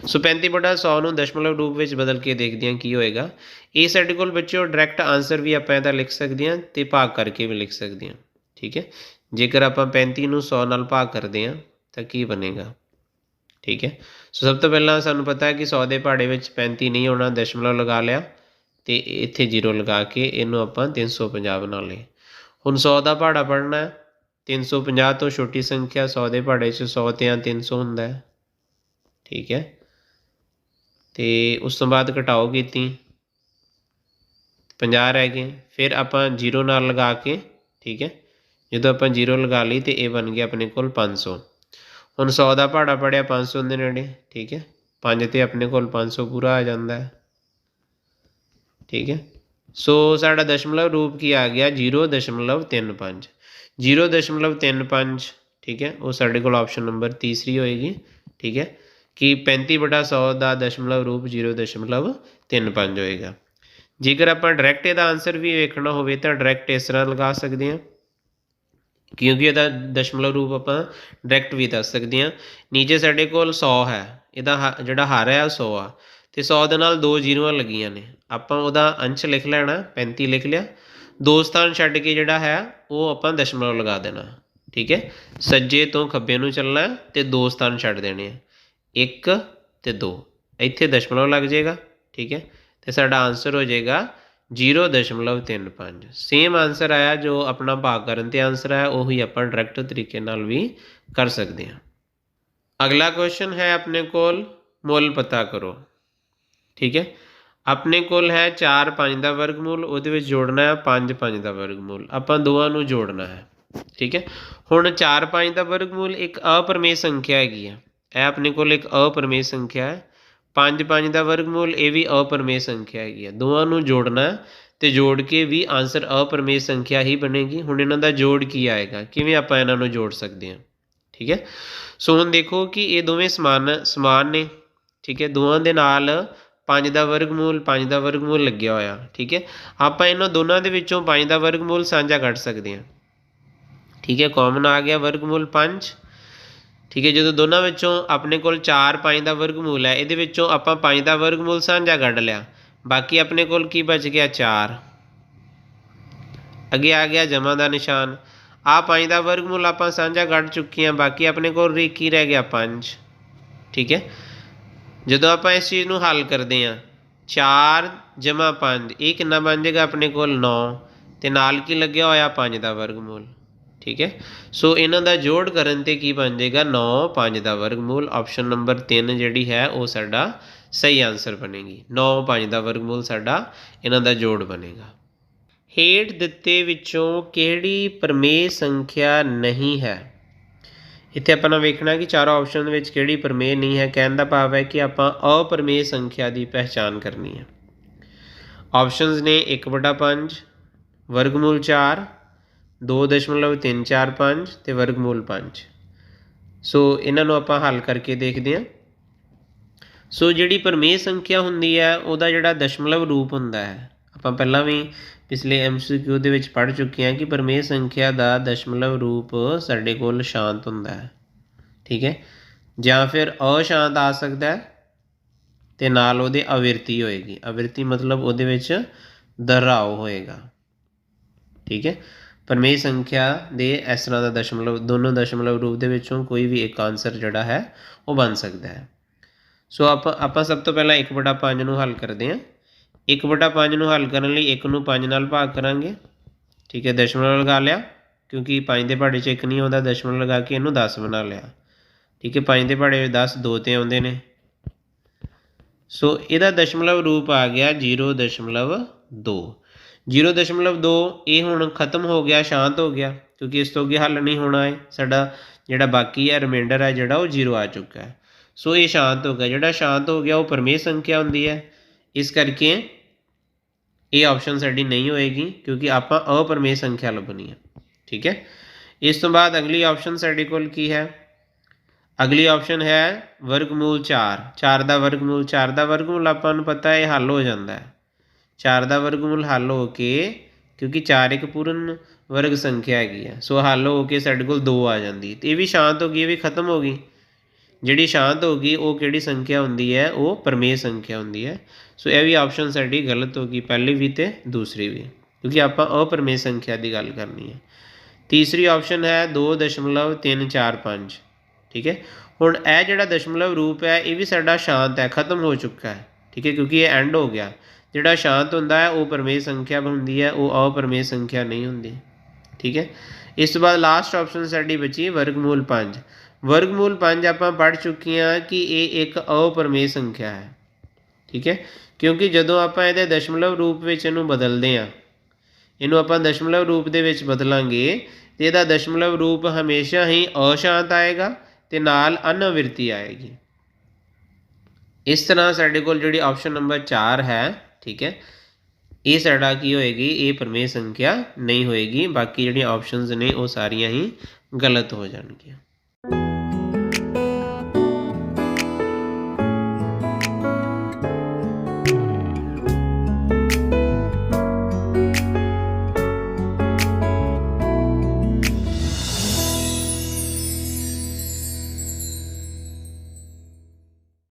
ਸੋ 35 ਬਟਾ 100 ਨੂੰ ਦਸ਼ਮਲਵ ਰੂਪ ਵਿੱਚ ਬਦਲ ਕੇ ਦੇਖਦੇ ਹਾਂ ਕੀ ਹੋਏਗਾ। ਇਹ ਸਾਡੇ ਕੋਲ ਬੱਚਿਓ ਡਾਇਰੈਕਟ ਆਨਸਰ ਵੀ ਆਪਾਂ ਇਹਦਾ ਲਿਖ ਸਕਦੇ ਹਾਂ ਤੇ ਭਾਗ ਕਰਕੇ ਵੀ ਲਿਖ ਸਕਦੇ ਹਾਂ। ਠੀਕ ਹੈ। ਜੇਕਰ ਆਪਾਂ 35 ਨੂੰ 100 ਨਾਲ ਭਾਗ ਕਰਦੇ ਹਾਂ ਤਾਂ ਕੀ ਬਣੇਗਾ? ਠੀਕ ਹੈ? ਸੋ ਸਭ ਤੋਂ ਪਹਿਲਾਂ ਸਾਨੂੰ ਪਤਾ ਹੈ ਕਿ 100 ਦੇ ਪਹਾੜੇ ਵਿੱਚ 35 ਨਹੀਂ ਹੋਣਾ ਦਸ਼ਮਲਵ ਲਗਾ ਲਿਆ ਤੇ ਇੱਥੇ ਜੀਰੋ ਲਗਾ ਕੇ ਇਹਨੂੰ ਆਪਾਂ 350 ਬਣਾ ਲਏ। ਹੁਣ 100 ਦਾ ਪਹਾੜਾ ਪੜਨਾ ਹੈ 350 ਤੋਂ ਛੋਟੀ ਸੰਖਿਆ 100 ਦੇ ਪਹਾੜੇ 'ਚ 100 ਤੇ 300 ਹੁੰਦਾ ਹੈ। ਠੀਕ ਹੈ? ਤੇ ਉਸ ਤੋਂ ਬਾਅਦ ਘਟਾਓ ਕੀਤੀ। 50 ਰਹਿ ਗਏ, ਫਿਰ ਆਪਾਂ ਜੀਰੋ ਨਾਲ ਲਗਾ ਕੇ, ਠੀਕ ਹੈ? ਜਦੋਂ ਆਪਾਂ ਜੀਰੋ ਲਗਾ ਲਈ ਤੇ ਇਹ ਬਣ ਗਿਆ ਆਪਣੇ ਕੋਲ 500 ਹੁਣ 100 ਦਾ ਪਹਾੜਾ ਪੜਿਆ 500 ਦੇ ਨੇੜੇ, ਠੀਕ ਹੈ? 5 ਤੇ ਆਪਣੇ ਕੋਲ 500 ਪੂਰਾ ਆ ਜਾਂਦਾ ਹੈ। ਠੀਕ ਹੈ? ਸੋ ਸਾਡਾ ਦਸ਼ਮਲਵ ਰੂਪ ਕੀ ਆ ਗਿਆ? 0.35 0.35 ਠੀਕ ਹੈ? ਉਹ ਸਾਡੇ ਕੋਲ ਆਪਸ਼ਨ ਨੰਬਰ ਤੀਸਰੀ ਹੋਏਗੀ, ਠੀਕ ਹੈ? ਕਿ 35 ਬਟਾ 100 ਦਾ ਦਸ਼ਮਲਵ ਰੂਪ 0.35 ਹੋਏਗਾ। ਜੇਕਰ ਆਪਾਂ ਡਾਇਰੈਕਟ ਇਹਦਾ ਆਨਸਰ ਵੀ ਵੇਖਣਾ ਹੋਵੇ ਤਾਂ ਡਾਇਰੈਕਟ ਇਸ ਤਰ੍ਹਾਂ ਲਗਾ ਸਕਦੇ ਹਾਂ। ਕਿਉਂਕਿ ਇਹਦਾ ਦਸ਼ਮਲਵ ਰੂਪ ਆਪਾਂ ਡਾਇਰੈਕਟ ਵੀ ਦੱਸ ਸਕਦੇ ਹਾਂ। ਨੀਚੇ ਸਾਡੇ ਕੋਲ 100 ਹੈ। ਇਹਦਾ ਹ- ਜਿਹੜਾ ਹਰ ਹੈ, ਉਹ 100 ਆ। ਤੇ 100 ਦੇ ਨਾਲ ਦੋ ਜ਼ੀਰੋਆਂ ਲੱਗੀਆਂ ਨੇ। ਆਪਾਂ ਉਹਦਾ ਅੰਸ਼ ਲਿਖ ਲੈਣਾ 35 ਲਿਖ ਲਿਆ। ਦੋ ਸਥਾਨ ਛੱਡ ਕੇ ਜਿਹੜਾ ਹੈ, ਉਹ ਆਪਾਂ ਦਸ਼ਮਲਵ ਲਗਾ ਦੇਣਾ। ਠੀਕ ਹੈ? ਸੱਜੇ ਤੋਂ ਖੱਬੇ ਨੂੰ ਚੱਲਣਾ ਹੈ ਤੇ ਦੋ ਸਥਾਨ ਛੱਡ ਦੇਣੇ ਆ। 1 ਤੇ 2 ਇੱਥੇ ਦਸ਼ਮਲਵ ਲੱਗ ਜਾਏਗਾ। ਠੀਕ ਹੈ? ਤੇ ਸਾਡਾ ਆਨਸਰ ਹੋ ਜਾਏਗਾ 0.35 ਸੇਮ ਆਨਸਰ ਆਇਆ ਜੋ ਆਪਣਾ ਭਾਗ ਕਰਨ ਤੇ ਆਨਸਰ ਆਇਆ, ਉਹੀ ਆਪਾਂ ਡਾਇਰੈਕਟ ਤਰੀਕੇ ਨਾਲ ਵੀ ਕਰ ਸਕਦੇ ਹਾਂ। ਅਗਲਾ ਕੁਐਸਚਨ ਹੈ ਆਪਣੇ ਕੋਲ, ਮੁੱਲ ਪਤਾ ਕਰੋ। ਠੀਕ ਹੈ? ਆਪਣੇ ਕੋਲ ਹੈ 4 5 ਦਾ ਵਰਗਮੂਲ, ਉਹਦੇ ਵਿੱਚ ਜੋੜਨਾ ਹੈ 5 5 ਦਾ ਵਰਗਮੂਲ। ਆਪਾਂ ਦੋਵਾਂ ਨੂੰ ਜੋੜਨਾ ਹੈ। ਠੀਕ ਹੈ? ਹੁਣ 4 5 ਦਾ ਵਰਗਮੂਲ ਇੱਕ ਅਪਰਮੇय ਸੰਖਿਆ ਹੈਗੀ ਹੈ। ਇਹ ਆਪਣੇ ਕੋਲ ਇੱਕ ਅਪਰਮੇय ਸੰਖਿਆ ਹੈ। 5 5 ਦਾ ਵਰਗਮੂਲ, ਇਹ ਵੀ ਅਪਰਮੇय ਸੰਖਿਆ ਹੈਗੀ ਹੈ ਦੋਵਾਂ ਨੂੰ ਜੋੜਨਾ ਹੈ ਤੇ ਜੋੜ ਕੇ ਵੀ ਆਨਸਰ ਅਪਰਮੇय ਸੰਖਿਆ ਹੀ ਬਣੇਗੀ। ਹੁਣ ਇਹਨਾਂ ਦਾ ਜੋੜ ਕੀ ਆਏਗਾ? ਕਿਵੇਂ ਆਪਾਂ ਇਹਨਾਂ ਨੂੰ ਜੋੜ ਸਕਦੇ ਹਾਂ? ਠੀਕ ਹੈ? ਸੋ ਹੁਣ ਦੇਖੋ ਕਿ ਇਹ ਦੋਵੇਂ ਸਮਾਨ ਸਮਾਨ ਨੇ, ਠੀਕ ਹੈ? ਦੋਵਾਂ ਦੇ ਨਾਲ 5 ਦਾ ਵਰਗਮੂਲ 5 ਦਾ ਵਰਗਮੂਲ ਲੱਗਿਆ ਹੋਇਆ, ਠੀਕ ਹੈ? ਆਪਾਂ ਇਹਨਾਂ ਦੋਨਾਂ ਦੇ ਵਿੱਚੋਂ 5 ਦਾ ਵਰਗਮੂਲ ਸਾਂਝਾ ਕੱਢ ਸਕਦੇ ਹਾਂ। ਠੀਕ ਹੈ? ਕਾਮਨ ਆ ਗਿਆ ਵਰਗਮੂਲ 5 ਠੀਕ ਹੈ, ਜਦੋਂ ਦੋਨਾਂ ਵਿੱਚੋਂ ਆਪਣੇ ਕੋਲ 4 5 ਦਾ ਵਰਗਮੂਲ ਹੈ, ਇਹਦੇ ਵਿੱਚੋਂ ਆਪਾਂ 5 ਦਾ ਵਰਗਮੂਲ ਸਾਂਝਾ ਕੱਢ ਲਿਆ। ਬਾਕੀ ਆਪਣੇ ਕੋਲ ਕੀ ਬਚ ਗਿਆ? 4 ਅੱਗੇ ਆ ਗਿਆ ਜਮਾ ਦਾ ਨਿਸ਼ਾਨ। ਆ 5 ਦਾ ਵਰਗਮੂਲ ਆਪਾਂ ਸਾਂਝਾ ਕੱਢ ਚੁੱਕੇ ਹਾਂ, ਬਾਕੀ ਆਪਣੇ ਕੋਲ ਕੀ ਰਹਿ ਗਿਆ? 5 ਠੀਕ ਹੈ? ਜਦੋਂ ਆਪਾਂ ਇਸ ਚੀਜ਼ ਨੂੰ ਹੱਲ ਕਰਦੇ ਹਾਂ 4 ਜਮਾ 5 ਇਹ ਕਿੰਨਾ ਬਣ ਜਾਏਗਾ ਆਪਣੇ ਕੋਲ? 9 ਤੇ ਨਾਲ ਕੀ ਲੱਗਿਆ ਹੋਇਆ? 5 ਦਾ ਵਰਗਮੂਲ। ਠੀਕ ਹੈ। ਸੋ ਇਹਨਾਂ ਦਾ ਜੋੜ ਕਰਨ ਤੇ ਕੀ ਬਣ ਜਾਏਗਾ? 9 5 ਦਾ ਵਰਗਮੂਲ। ਆਪਸ਼ਨ ਨੰਬਰ 3 ਜਿਹੜੀ ਹੈ, ਉਹ ਸਾਡਾ ਸਹੀ ਆਨਸਰ ਬਣੇਗੀ। 9 5 ਦਾ ਵਰਗਮੂਲ ਸਾਡਾ ਇਹਨਾਂ ਦਾ ਜੋੜ ਬਣੇਗਾ। ਹੇਠ ਦਿੱਤੇ ਵਿੱਚੋਂ ਕਿਹੜੀ ਪਰਮੇਯ ਸੰਖਿਆ ਨਹੀਂ ਹੈ? ਇੱਥੇ ਆਪਾਂ ਨੂੰ ਵੇਖਣਾ ਕਿ ਚਾਰੋਂ ਆਪਸ਼ਨ ਵਿੱਚ ਕਿਹੜੀ ਪਰਮੇਯ ਨਹੀਂ ਹੈ। ਕਹਿਣ ਦਾ ਭਾਵ ਹੈ ਕਿ ਆਪਾਂ ਅਪਰਮੇਯ ਸੰਖਿਆ ਦੀ ਪਹਿਚਾਨ ਕਰਨੀ ਹੈ। ਆਪਸ਼ਨਸ ਨੇ 1/5 ਵਰਗਮੂਲ 4 ਦੋ ਦਸ਼ਮਲਵ 2.345 ਤੇ ਵਰਗਮੂਲ 5 ਸੋ ਇਹਨਾਂ ਨੂੰ ਆਪਾਂ ਹੱਲ ਕਰਕੇ ਦੇਖਦੇ ਹਾਂ। ਸੋ ਜਿਹੜੀ ਪਰਮੇਯ ਸੰਖਿਆ ਹੁੰਦੀ ਹੈ, ਉਹਦਾ ਜਿਹੜਾ ਦਸ਼ਮਲਵ ਰੂਪ ਹੁੰਦਾ ਹੈ। ਆਪਾਂ ਪਹਿਲਾਂ ਵੀ ਪਿਛਲੇ ਐਮਸੀਕਿਊ ਦੇ ਵਿੱਚ ਪੜ੍ਹ ਚੁੱਕੇ ਹਾਂ ਕਿ ਪਰਮੇਯ ਸੰਖਿਆ ਦਾ ਦਸ਼ਮਲਵ ਰੂਪ ਸਾਡੇ ਕੋਲ ਸ਼ਾਂਤ ਹੁੰਦਾ ਹੈ। ਠੀਕ ਹੈ? ਜਾਂ ਫਿਰ ਅਸ਼ਾਂਤ ਆ ਸਕਦਾ ਹੈ ਤੇ ਨਾਲ ਉਹਦੇ ਅਵਿਰਤੀ ਹੋਏਗੀ। ਅਵਿਰਤੀ ਮਤਲਬ ਉਹਦੇ ਵਿੱਚ ਦੁਹਰਾਓ ਹੋਏਗਾ। ਠੀਕ ਹੈ? ਪਰਮੇਯ ਸੰਖਿਆ ਦੇ ਇਸ ਤਰ੍ਹਾਂ ਦਾ ਦਸ਼ਮਲਵ, ਦੋਨੋਂ ਦਸ਼ਮਲਵ ਰੂਪ ਦੇ ਵਿੱਚੋਂ ਕੋਈ ਵੀ ਇੱਕ ਆਨਸਰ ਜਿਹੜਾ ਹੈ, ਉਹ ਬਣ ਸਕਦਾ ਹੈ। ਸੋ ਆਪਾਂ ਆਪਾਂ ਸਭ ਤੋਂ ਪਹਿਲਾਂ 1/5 ਨੂੰ ਹੱਲ ਕਰਦੇ ਹਾਂ। 1/5 ਨੂੰ ਹੱਲ ਕਰਨ ਲਈ 1 ਨੂੰ 5 ਨਾਲ ਭਾਗ ਕਰਾਂਗੇ। ਠੀਕ ਹੈ, ਦਸ਼ਮਲਵ ਲਗਾ ਲਿਆ, ਕਿਉਂਕਿ 5 ਦੇ ਪਹਾੜੇ 'ਚ 1 ਨਹੀਂ ਆਉਂਦਾ, ਦਸ਼ਮਲਵ ਲਗਾ ਕੇ ਇਹਨੂੰ 10 ਬਣਾ ਲਿਆ। ਠੀਕ ਹੈ 5 ਦੇ ਪਹਾੜੇ 10 2 ਤੇ ਆਉਂਦੇ ਨੇ। ਸੋ ਇਹਦਾ ਦਸ਼ਮਲਵ ਰੂਪ ਆ ਗਿਆ 0.2 0.2 ਇਹ ਹੁਣ ਖਤਮ ਹੋ ਗਿਆ, ਸ਼ਾਂਤ ਹੋ ਗਿਆ, ਕਿਉਂਕਿ ਇਸ ਤੋਂ ਅੱਗੇ ਹੱਲ ਨਹੀਂ ਹੋਣਾ ਹੈ। ਸਾਡਾ ਜਿਹੜਾ ਬਾਕੀ ਹੈ ਰਿਮਾਈਂਡਰ ਹੈ, ਜਿਹੜਾ ਉਹ 0 ਆ ਚੁੱਕਾ ਹੈ। ਸੋ ਇਹ ਸ਼ਾਂਤ ਹੋ ਗਿਆ। ਜਿਹੜਾ ਸ਼ਾਂਤ ਹੋ ਗਿਆ, ਉਹ ਪਰਮੇਯ ਸੰਖਿਆ ਹੁੰਦੀ ਹੈ। ਇਸ ਕਰਕੇ ਇਹ ਆਪਸ਼ਨ ਸਾਡੀ ਨਹੀਂ ਹੋਏਗੀ, ਕਿਉਂਕਿ ਆਪਾਂ ਅਪਰਮੇਯ ਸੰਖਿਆ ਲੱਭਣੀ ਹੈ। ਠੀਕ ਹੈ? ਇਸ ਤੋਂ ਬਾਅਦ ਅਗਲੀ ਆਪਸ਼ਨ ਸਾਡੇ ਕੋਲ ਕੀ ਹੈ? ਅਗਲੀ ਆਪਸ਼ਨ ਹੈ, ਵਰਗਮੂਲ 4 4 ਦਾ ਵਰਗਮੂਲ 4 ਦਾ ਵਰਗਮੂਲ ਆਪਾਂ ਨੂੰ ਪਤਾ ਹੈ, ਇਹ ਹੱਲ ਹੋ ਜਾਂਦਾ ਹੈ। 4 ਦਾ ਵਰਗਮੂਲ ਹੱਲ ਹੋ ਕੇ, ਕਿਉਂਕਿ 4 ਇੱਕ ਪੂਰਨ ਵਰਗ ਸੰਖਿਆ ਹੈਗੀ ਹੈ ਸੋ ਹੱਲ ਹੋ ਕੇ ਸਾਡੇ ਕੋਲ 2 ਆ ਜਾਂਦੀ। ਤੇ ਇਹ ਵੀ ਸ਼ਾਂਤ ਹੋ ਗਈ, ਇਹ ਵੀ ਖਤਮ ਹੋ ਗਈ। ਜਿਹੜੀ ਸ਼ਾਂਤ ਹੋ ਗਈ, ਉਹ ਕਿਹੜੀ ਸੰਖਿਆ ਹੁੰਦੀ ਹੈ? ਉਹ ਪਰਮੇਯ ਸੰਖਿਆ ਹੁੰਦੀ ਹੈ। ਸੋ ਇਹ ਵੀ ਆਪਸ਼ਨ ਸਾਡੀ ਗਲਤ ਹੋ ਗਈ, ਪਹਿਲੀ ਵੀ ਤੇ ਦੂਸਰੀ ਵੀ, ਕਿਉਂਕਿ ਆਪਾਂ ਅਪਰਮੇਯ ਸੰਖਿਆ ਦੀ ਗੱਲ ਕਰਨੀ ਹੈ। ਤੀਸਰੀ ਆਪਸ਼ਨ ਹੈ 2.345 ਠੀਕ ਹੈ? ਹੁਣ ਇਹ ਜਿਹੜਾ ਦਸ਼ਮਲਵ ਰੂਪ ਹੈ, ਇਹ ਵੀ ਸਾਡਾ ਸ਼ਾਂਤ ਹੈ, ਖਤਮ ਹੋ ਚੁੱਕਾ ਹੈ, ਠੀਕ ਹੈ? ਕਿਉਂਕਿ ਇਹ ਐਂਡ ਹੋ ਗਿਆ। ਜਿਹੜਾ ਸ਼ਾਂਤ ਹੁੰਦਾ ਹੈ, ਉਹ ਪਰਮੇਯ ਸੰਖਿਆ ਹੁੰਦੀ ਹੈ, ਉਹ ਅਪਰਮੇਯ ਸੰਖਿਆ ਨਹੀਂ ਹੁੰਦੀ। ਠੀਕ ਹੈ? ਇਸ ਤੋਂ ਬਾਅਦ ਲਾਸਟ ਆਪਸ਼ਨ ਸਾਡੀ ਬਚੀ ਵਰਗਮੂਲ 5 ਵਰਗਮੂਲ 5 ਆਪਾਂ ਪੜ੍ਹ ਚੁੱਕੇ ਹਾਂ ਕਿ ਇਹ ਇੱਕ ਅਪਰਮੇਯ ਸੰਖਿਆ ਹੈ। ਠੀਕ ਹੈ? ਕਿਉਂਕਿ ਜਦੋਂ ਆਪਾਂ ਇਹਦੇ ਦਸ਼ਮਲਵ ਰੂਪ ਵਿੱਚ ਇਹਨੂੰ ਬਦਲਦੇ ਹਾਂ, ਇਹਨੂੰ ਆਪਾਂ ਦਸ਼ਮਲਵ ਰੂਪ ਦੇ ਵਿੱਚ ਬਦਲਾਂਗੇ, ਤੇ ਇਹਦਾ ਦਸ਼ਮਲਵ ਰੂਪ ਹਮੇਸ਼ਾ ਹੀ ਅਸ਼ਾਂਤ ਆਏਗਾ ਤੇ ਨਾਲ ਅਨਵਿਰਤੀ ਆਏਗੀ। ਇਸ ਤਰ੍ਹਾਂ ਸਾਡੇ ਕੋਲ ਜਿਹੜੀ ਆਪਸ਼ਨ ਨੰਬਰ 4 ਹੈ ਠੀਕ ਹੈ। ਇਹ ਸਾਡਾ ਕੀ ਹੋਏਗੀ? ਇਹ ਪਰਮੇਯ ਸੰਖਿਆ ਨਹੀਂ ਹੋਏਗੀ। ਬਾਕੀ ਜਿਹੜੀਆਂ ਆਪਸ਼ਨਸ ਨੇ ਉਹ ਸਾਰੀਆਂ ਹੀ ਗਲਤ ਹੋ ਜਾਣਗੀਆਂ।